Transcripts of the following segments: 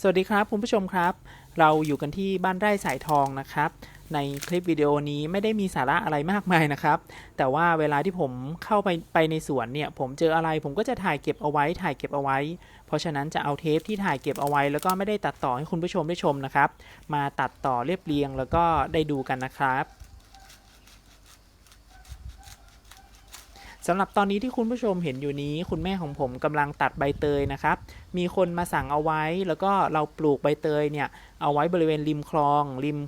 สวัสดีครับคุณผู้ชมครับ เราอยู่กันที่บ้านไร่สายทองนะครับ ในคลิปวิดีโอนี้ไม่ได้มีสาระอะไรมากมายนะครับ แต่ว่าเวลาที่ผมเข้าไปไปในสวนเนี่ยผมเจออะไรผมก็จะถ่ายเก็บเอาไว้ถ่ายเก็บเอาไว้ เพราะฉะนั้นจะเอาเทปที่ถ่ายเก็บเอาไว้ แล้วก็ไม่ได้ตัดต่อให้คุณผู้ชมได้ชมนะครับ มาตัดต่อเรียบเรียงแล้วก็ได้ดูกันนะครับ สำหรับตอนนี้ที่คุณผู้ชมเห็นอยู่นี้ คุณแม่ของผมกำลังตัดใบเตยนะครับ มีคนมาสั่งเอาไว้ แล้วก็เราปลูกใบเตยเนี่ยเอาไว้บริเวณริมคลองริม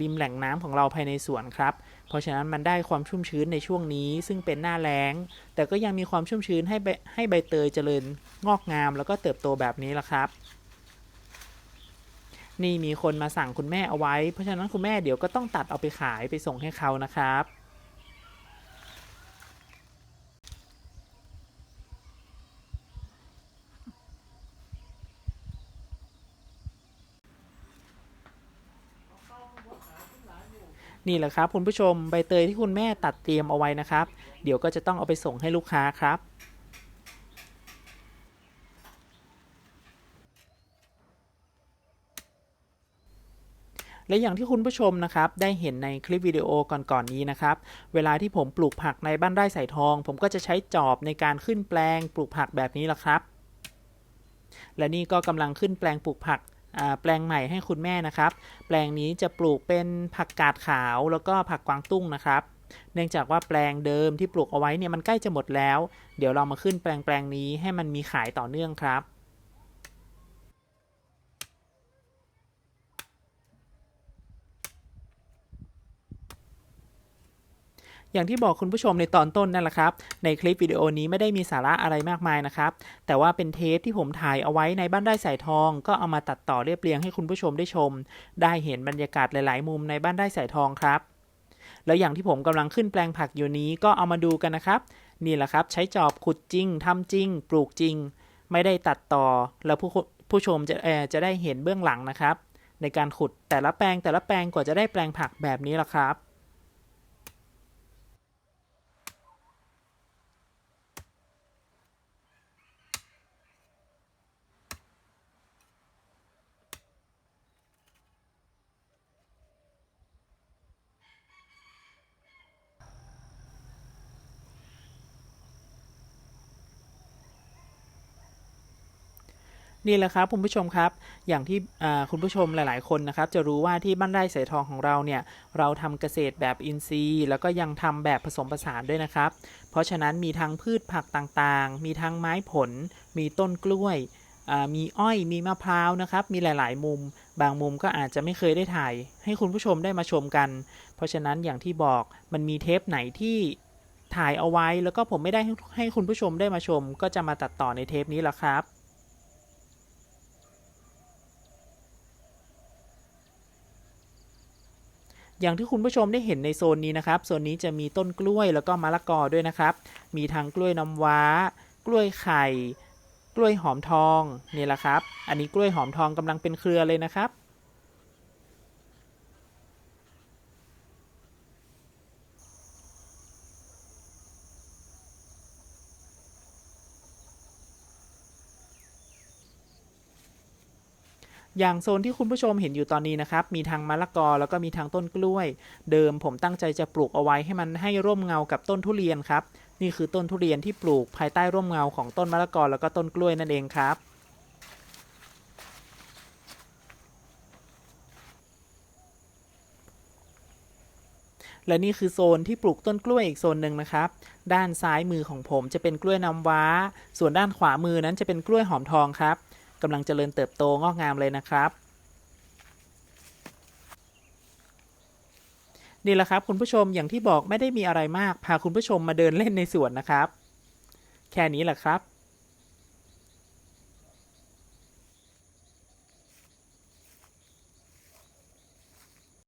ริมแหล่งน้ำของเราภายในสวนครับ เพราะฉะนั้นมันได้ความชุ่มชื้นในช่วงนี้ ซึ่งเป็นหน้าแล้ง แต่ก็ยังมีความชุ่มชื้นให้ใบให้ใบเตยเจริญงอกงาม แล้วก็เติบโตแบบนี้ละครับ นี่มีคนมาสั่งคุณแม่เอาไว้ เพราะฉะนั้นคุณแม่เดี๋ยวก็ต้องตัดเอาไปขายไปส่งให้เขานะครับ นี่แหละครับคุณผู้ชมใบเตยที่คุณแม่ตัดเตรียมเอาไว้นะครับ เดี๋ยวก็จะต้องเอาไปส่งให้ลูกค้าครับและอย่างที่คุณผู้ชมนะครับได้เห็นในคลิปวิดีโอก่อนๆนนี้นะครับ เวลาที่ผมปลูกผักในบ้านไร่สายทอง ผมก็จะใช้จอบในการขึ้นแปลงปลูกผักแบบนี้ละครับ และนี่ก็กำลังขึ้นแปลงปลูกผัก แปลงใหม่ให้คุณแม่นะครับ แปลงนี้จะปลูกเป็นผักกาดขาวแล้วก็ผักกวางตุ้งนะครับ เนื่องจากว่าแปลงเดิมที่ปลูกเอาไว้เนี่ยมันใกล้จะหมดแล้ว เดี๋ยวเรามาขึ้นแปลงแปลงนี้ให้มันมีขายต่อเนื่องครับ อย่างที่บอกคุณผู้ชมในตอนต้นนั่นแหละครับ ในคลิปวิดีโอนี้ไม่ได้มีสาระอะไรมากมายนะครับ แต่ว่าเป็นเทปที่ผมถ่ายเอาไว้ในบ้านไร่สายทอง ก็เอามาตัดต่อเรียบเรียงให้คุณผู้ชมได้ชม ได้เห็นบรรยากาศหลาย ๆ มุมในบ้านไร่สายทองครับ แล้วอย่างที่ผมกำลังขึ้นแปลงผักอยู่นี้ก็เอามาดูกันนะครับ นี่แหละครับ ใช้จอบขุดจริงทำจริง ปลูกจริง ไม่ได้ตัดต่อ แล้วผู้ผู้ชมจะจะได้เห็นเบื้องหลังนะครับ ในการขุดแต่ละแปลงแต่ละแปลงกว่าจะได้แปลงผักแบบนี้ละครับ นี่แหละครับคุณผู้ชมครับ อย่างที่คุณผู้ชมหลาย ๆ คนนะครับ จะรู้ว่าที่บ้านไร่สายทองของเราเนี่ย เราทำเกษตรแบบอินทรีย์ แล้วก็ยังทำแบบผสมผสานด้วยนะครับ เพราะฉะนั้นมีทั้งพืชผักต่างๆ มีทั้งไม้ผล มีต้นกล้วยมีอ้อยมีมะพร้าวนะครับ มีหลายๆ มุม บางมุมก็อาจจะไม่เคยได้ถ่าย ให้คุณผู้ชมได้มาชมกัน เพราะฉะนั้นอย่างที่บอกมันมีเทปไหนที่ถ่ายเอาไว้ แล้วก็ผมไม่ได้ให้ให้คุณผู้ชมได้มาชม ก็จะมาตัดต่อในเทปนี้แหละครับ อย่างที่คุณผู้ชมได้เห็นในโซนนี้นะครับโซนนี้จะมีต้นกล้วยแล้วก็มะละกอด้วยนะครับ มีทั้งกล้วยน้ำว้า กล้วยไข่ กล้วยหอมทองนี่แหละครับ อันนี้กล้วยหอมทองกำลังเป็นเครือเลยนะครับ อย่างโซนที่คุณผู้ชมเห็นอยู่ตอนนี้นะครับ มีทางมะละกอแล้วก็มีทางต้นกล้วย เดิมผมตั้งใจจะปลูกเอาไว้ให้มันให้ร่มเงากับต้นทุเรียนครับ นี่คือต้นทุเรียนที่ปลูกภายใต้ร่มเงาของต้นมะละกอแล้วก็ต้นกล้วยนั่นเองครับและนี่คือโซนที่ปลูกต้นกล้วยอีกโซนหนึ่งนะครับ ด้านซ้ายมือของผมจะเป็นกล้วยน้ำว้า ส่วนด้านขวามือนั้นจะเป็นกล้วยหอมทองครับ กำลังเจริญเติบโตงอกงามเลยนะครับนี่แหละครับคุณผู้ชมอย่างที่บอกไม่ได้มีอะไรมาก พาคุณผู้ชมมาเดินเล่นในสวนนะครับ แค่นี้แหละครับ